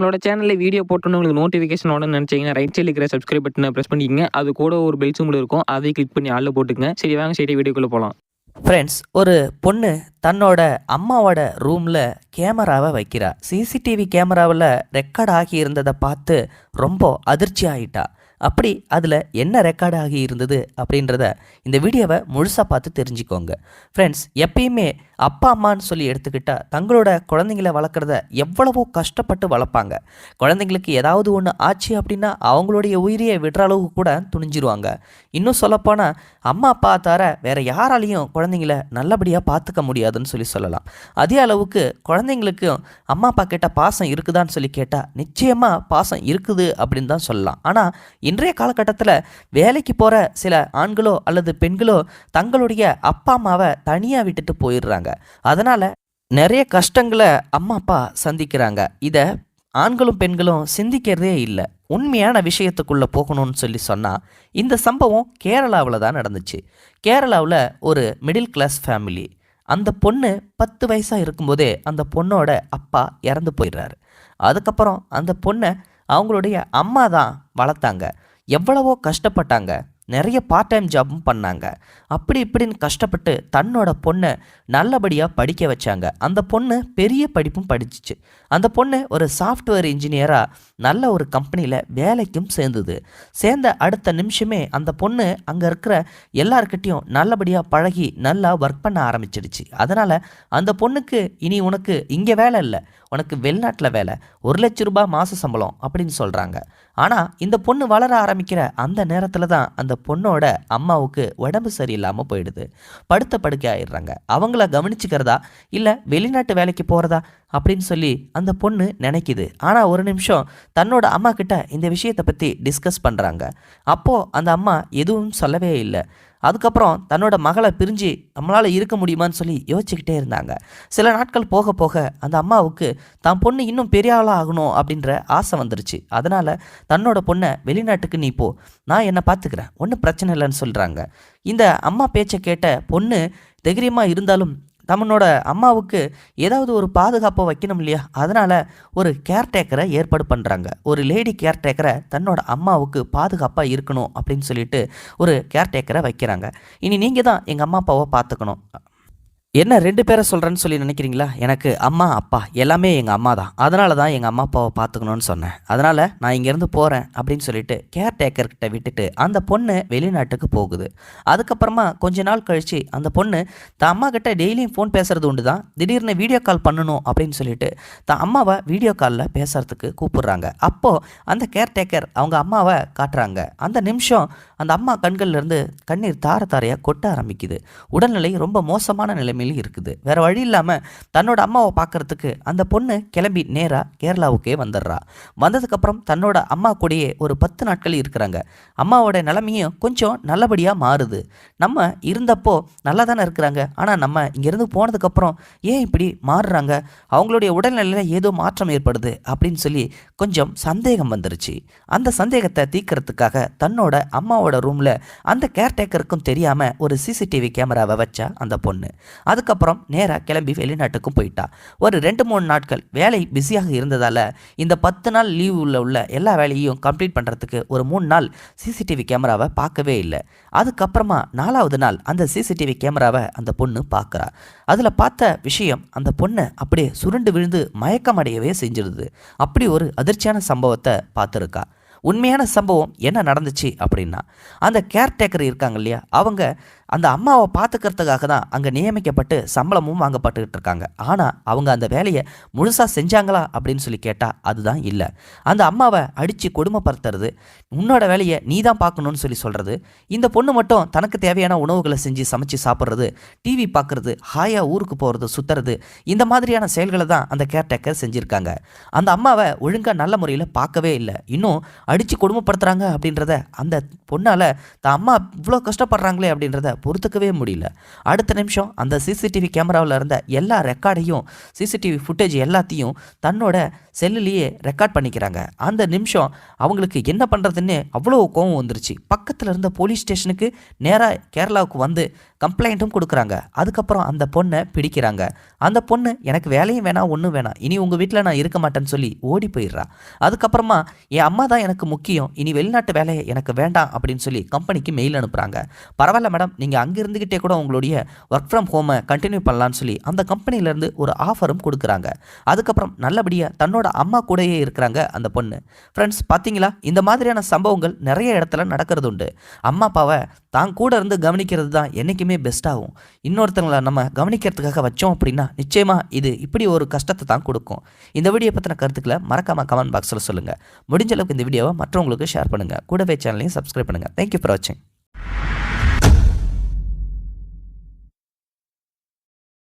நம்மளோட சேனலில் வீடியோ போட்டோன்னு உங்களுக்கு நோட்டிஃபிகேஷன் உடனே நினச்சிங்கன்னா ரைட் சைடில் இருக்கிற சப்ஸ்கிரைப் பட்டனை ப்ரெஸ் பண்ணிக்கங்க. அது கூட ஒரு பெல் சிம்பிள் இருக்கும். அதை கிளிக் பண்ணி ஆளில் போட்டுக்கங்க. சரி வாங்க சரி வீடியோக்குள்ளே போகலாம் ஃப்ரெண்ட்ஸ் ஒரு பொண்ணு தன்னோட அம்மாவோட ரூமில் கேமராவை வைக்கிறா. சிசிடிவி கேமராவில் ரெக்கார்ட் ஆகி இருந்ததை பார்த்து ரொம்ப அதிர்ச்சி ஆகிட்டா அப்படி அதில் என்ன ரெக்கார்ட் ஆகி இருந்தது அப்படின்றத இந்த வீடியோவை முழுசாக பார்த்து தெரிஞ்சுக்கோங்க. ஃப்ரெண்ட்ஸ் எப்பயுமே அப்பா அம்மான்னு சொல்லி எடுத்துக்கிட்டா தங்களோட குழந்தைங்கள வளர்க்குறத எவ்வளவோ கஷ்டப்பட்டு வளர்ப்பாங்க. குழந்தைங்களுக்கு ஏதாவது ஒன்று ஆச்சு அப்படின்னா அவங்களுடைய உயிரியை விடுற அளவுக்கு கூட துணிஞ்சிருவாங்க. இன்னும் சொல்லப்போனால் அம்மா அப்பா தவிர வேறு யாராலையும் குழந்தைங்கள நல்லபடியாக பார்த்துக்க முடியாதுன்னு சொல்லி சொல்லலாம். அதே அளவுக்கு குழந்தைங்களுக்கும் அம்மா அப்பா கிட்ட பாசம் இருக்குதான்னு சொல்லி கேட்டால் நிச்சயமாக பாசம் இருக்குது அப்படின்னு தான் சொல்லலாம். ஆனால் இன்றைய காலகட்டத்தில் வேலைக்கு போகிற சில ஆண்களோ அல்லது பெண்களோ தங்களுடைய அப்பா அம்மாவை தனியாக விட்டுட்டு போயிடுறாங்க. அதனால் நிறைய கஷ்டங்களை அம்மா அப்பா சந்திக்கிறாங்க. இதை ஆண்களும் பெண்களும் சிந்திக்கிறதே இல்லை. உண்மையான விஷயத்துக்குள்ளே போகணும்னு சொல்லி சொன்னால் இந்த சம்பவம் கேரளாவில் தான் நடந்துச்சு. கேரளாவில் ஒரு மிடில் கிளாஸ் ஃபேமிலி அந்த பொண்ணு பத்து வயசாக இருக்கும்போதே அந்த பொண்ணோட அப்பா இறந்து போயிடுறாரு. அதுக்கப்புறம் அந்த பொண்ணை அவங்களுடைய அம்மா தான் வளர்த்தாங்க. எவ்வளவோ கஷ்டப்பட்டாங்க. நிறைய பார்ட் டைம் ஜாபும் பண்ணாங்க. அப்படி இப்படின்னு கஷ்டப்பட்டு தன்னோட பொண்ணை நல்லபடியாக படிக்க வச்சாங்க. அந்த பொண்ணு பெரிய படிப்பும் படிச்சிச்சு. அந்த பொண்ணு ஒரு சாஃப்ட்வேர் இன்ஜினியராக நல்ல ஒரு கம்பெனியில் வேலைக்கும் சேர்ந்தது. சேர்ந்த அடுத்த நிமிஷமே அந்த பொண்ணு அங்கே இருக்கிற எல்லார்கிட்டேயும் நல்லபடியாக பழகி நல்லா ஒர்க் பண்ண ஆரம்பிச்சிடுச்சு அதனால் அந்த பொண்ணுக்கு இனி உனக்கு இங்கே வேலை இல்லை. உனக்கு வெளிநாட்டில் வேலை ஒரு லட்ச ரூபாய் மாத சம்பளம் அப்படின்னு சொல்கிறாங்க ஆனால் இந்த பொண்ணு வளர ஆரம்பிக்கிற அந்த நேரத்தில் தான் அந்த பொண்ணோட அம்மாவுக்கு உடம்பு சரியில்லாமல் போயிடுது. படுத்த படுக்கை ஆயிடுறாங்க. அவங்கள கவனிச்சுக்கிறதா? இல்லை வெளிநாட்டு வேலைக்கு போகிறதா அப்படின்னு சொல்லி அந்த பொண்ணு நினைக்குது. ஆனால் ஒரு நிமிஷம் தன்னோட அம்மா கிட்ட இந்த விஷயத்தை பற்றி டிஸ்கஸ் பண்ணுறாங்க அப்போது அந்த அம்மா எதுவும் சொல்லவே இல்லை. அதுக்கப்புறம் தன்னோட மகளை பிரிஞ்சு நம்மளால் இருக்க முடியுமான்னு சொல்லி யோசிச்சுக்கிட்டே இருந்தாங்க. சில நாட்கள் போக போக அந்த அம்மாவுக்கு தான் பொண்ணு இன்னும் பெரிய ஆளாக ஆகணும் அப்படின்ற ஆசை வந்துருச்சு. அதனால் தன்னோட பொண்ணை வெளிநாட்டுக்கு நீ போ நான் என்னை பார்த்துக்கிறேன் ஒன்றும் பிரச்சனை இல்லைன்னு சொல்கிறாங்க இந்த அம்மா பேச்சை கேட்ட பொண்ணு தைரியமாக இருந்தாலும் தம்மனோட அம்மாவுக்கு ஏதாவது ஒரு பாதுகாப்பை வைக்கணும் இல்லையா? அதனால் ஒரு கேர்டேக்கரை ஏற்பாடு பண்ணுறாங்க ஒரு லேடி கேர்டேக்கரை தன்னோட அம்மாவுக்கு பாதுகாப்பாக இருக்கணும் அப்படின்னு சொல்லிட்டு ஒரு கேர்டேக்கரை வைக்கிறாங்க. இனி நீங்கள் தான் எங்கள் அம்மா அப்பாவை பார்த்துக்கணும். என்ன ரெண்டு பேரை சொல்கிறேன்னு சொல்லி நினைக்கிறீங்களா? எனக்கு அம்மா அப்பா எல்லாமே எங்கள் அம்மா தான். அதனால தான் எங்கள் அம்மா அப்பாவை பார்த்துக்கணும்னு சொன்னேன். அதனால் நான் இங்கேருந்து போகிறேன் அப்படின்னு சொல்லிட்டு கேர்டேக்கர்கிட்ட விட்டுட்டு அந்த பொண்ணு வெளிநாட்டுக்கு போகுது. அதுக்கப்புறமா கொஞ்ச நாள் கழித்து அந்த பொண்ணு தான் அம்மா கிட்ட டெய்லியும் ஃபோன் பேசுறது உண்டு தான். திடீர்னு வீடியோ கால் பண்ணணும் அப்படின்னு சொல்லிட்டு தான் அம்மாவை வீடியோ காலில் பேசுகிறதுக்கு கூப்பிடுறாங்க. அப்போது அந்த கேர்டேக்கர் அவங்க அம்மாவை காட்டுறாங்க. அந்த நிமிஷம் அந்த அம்மா கண்கள்லேருந்து கண்ணீர் தார தாரையாக கொட்ட ஆரம்பிக்குது. உடல்நிலை ரொம்ப மோசமான நிலைமை நிலைமையிலும் இருக்குது. வேற வழி இல்லாமல் தன்னோட அம்மாவை பார்க்கறதுக்கு அந்த பொண்ணு கிளம்பி நேராக கேரளாவுக்கே வந்துடுறா. வந்ததுக்கப்புறம் தன்னோட அம்மா கூடயே ஒரு பத்து நாட்கள் இருக்கிறாங்க. அம்மாவோட நிலைமையும் கொஞ்சம் நல்லபடியாக மாறுது. நம்ம இருந்தப்போ நல்லா தானே இருக்கிறாங்க. ஆனால் நம்ம இங்கேருந்து போனதுக்கப்புறம் ஏன் இப்படி மாறுறாங்க? அவங்களுடைய உடல்நிலையில் ஏதோ மாற்றம் ஏற்படுது அப்படின்னு சொல்லி கொஞ்சம் சந்தேகம் வந்துருச்சு. அந்த சந்தேகத்தை தீக்கிறதுக்காக தன்னோட அம்மாவோட ரூமில் அந்த கேர்டேக்கருக்கும் தெரியாமல் ஒரு சிசிடிவி கேமராவை வச்சா அந்த பொண்ணு. அதுக்கப்புறம் நேராக கிளம்பி வெளிநாட்டுக்கும் போயிட்டா. ஒரு ரெண்டு மூணு நாட்கள் வேலை பிஸியாக இருந்ததால் இந்த பத்து நாள் லீவில் உள்ள எல்லா வேலையும் கம்ப்ளீட் பண்ணுறதுக்கு ஒரு மூணு நாள் சிசிடிவி கேமராவை பார்க்கவே இல்லை. அதுக்கப்புறமா நாலாவது நாள் அந்த சிசிடிவி கேமராவை அந்த பொண்ணு பார்க்குறா. அதில் பார்த்த விஷயம் அந்த பொண்ணை அப்படியே சுருண்டு விழுந்து மயக்கமடையவே செஞ்சிருது. அப்படி ஒரு அதிர்ச்சியான சம்பவத்தை பார்த்துருக்கா. உண்மையான சம்பவம் என்ன நடந்துச்சு அப்படின்னா அந்த கேர்டேக்கர் இருக்காங்க இல்லையா அவங்க அந்த அம்மாவை பார்த்துக்கிறதுக்காக தான் அங்கே நியமிக்கப்பட்டு சம்பளமும் வாங்கப்பட்டுக்கிட்டு இருக்காங்க. ஆனால் அவங்க அந்த வேலையை முழுசாக செஞ்சாங்களா அப்படின்னு சொல்லி கேட்டால் அதுதான் இல்லை. அந்த அம்மாவை அடித்து கொடுமைப்படுத்துறது உன்னோட வேலையை நீ தான் பார்க்கணும்னு சொல்லி சொல்கிறது இந்த பொண்ணு மட்டும் தனக்கு தேவையான உணவுகளை செஞ்சு சமைச்சு சாப்பிட்றது டிவி பார்க்குறது ஹாயாக ஊருக்கு போகிறது சுற்றுறது இந்த மாதிரியான செயல்களை தான் அந்த கேர்டேக்கர் செஞ்சுருக்காங்க. அந்த அம்மாவை ஒழுங்காக நல்ல முறையில் பார்க்கவே இல்லை. இன்னும் அடித்து கொடுமைப்படுத்துகிறாங்க அப்படின்றத அந்த பொண்ணால் தான் அம்மா இவ்வளோ கஷ்டப்படுறாங்களே அப்படின்றத பொறுத்துக்கவே முடியல. அடுத்த நிமிஷம் அந்த சிசிடிவி கேமராவில் இருந்த எல்லா ரெக்கார்டையும் சிசிடிவி ஃபுட்டேஜ் எல்லாத்தையும் தன்னோட செல்லுலேயே ரெக்கார்ட் பண்ணிக்கிறாங்க. அந்த நிமிஷம் அவங்களுக்கு என்ன பண்ணுறதுன்னு அவ்வளோ கோவம் வந்துருச்சு. பக்கத்தில் இருந்த போலீஸ் ஸ்டேஷனுக்கு நேராக கேரளாவுக்கு வந்து கம்ப்ளைண்ட்டும் கொடுக்குறாங்க. அதுக்கப்புறம் அந்த பொண்ணை பிடிக்கிறாங்க. அந்த பொண்ணு எனக்கு வேலையும் வேணாம் ஒன்றும் வேணாம். இனி உங்கள் வீட்டில் நான் இருக்க மாட்டேன்னு சொல்லி ஓடி போயிடுறா. அதுக்கப்புறமா என் அம்மா தான் எனக்கு முக்கியம். இனி வெளிநாட்டு வேலையை எனக்கு வேண்டாம் அப்படின்னு சொல்லி கம்பெனிக்கு மெயில் அனுப்புகிறாங்க பரவாயில்ல மேடம் நீங்கள் நீங்கள் அங்கே இருந்துக்கிட்டே கூட உங்களுடைய ஒர்க் ஃப்ரம் ஹோமை கண்டினியூ பண்ணலான்னு சொல்லி அந்த கம்பெனிலேருந்து ஒரு ஆஃபரும் கொடுக்குறாங்க. அதுக்கப்புறம் நல்லபடியாக தன்னோட அம்மா கூடயே இருக்கிறாங்க அந்த பொண்ணு. ஃப்ரெண்ட்ஸ் பார்த்தீங்களா இந்த மாதிரியான சம்பவங்கள் நிறைய இடத்துல நடக்கிறது உண்டு அம்மா அப்பாவை தான் கூட இருந்து கவனிக்கிறது தான் என்றைக்குமே பெஸ்ட்டாகும் இன்னொருத்தங்களை நம்ம கவனிக்கிறதுக்காக வச்சோம் அப்படின்னா நிச்சயமாக இது இப்படி ஒரு கஷ்டத்தை தான் கொடுக்கும். இந்த வீடியோ பற்றின கருத்துக்களை மறக்காமல் கமெண்ட் பாக்ஸில் சொல்லுங்கள் முடிஞ்ச அளவுக்கு இந்த வீடியோவை மற்றவங்களுக்கு ஷேர் பண்ணுங்கள் கூடவே சேனலையும் சப்ஸ்கிரைப் பண்ணுங்கள் தேங்க்யூ ஃபார் வாட்சிங்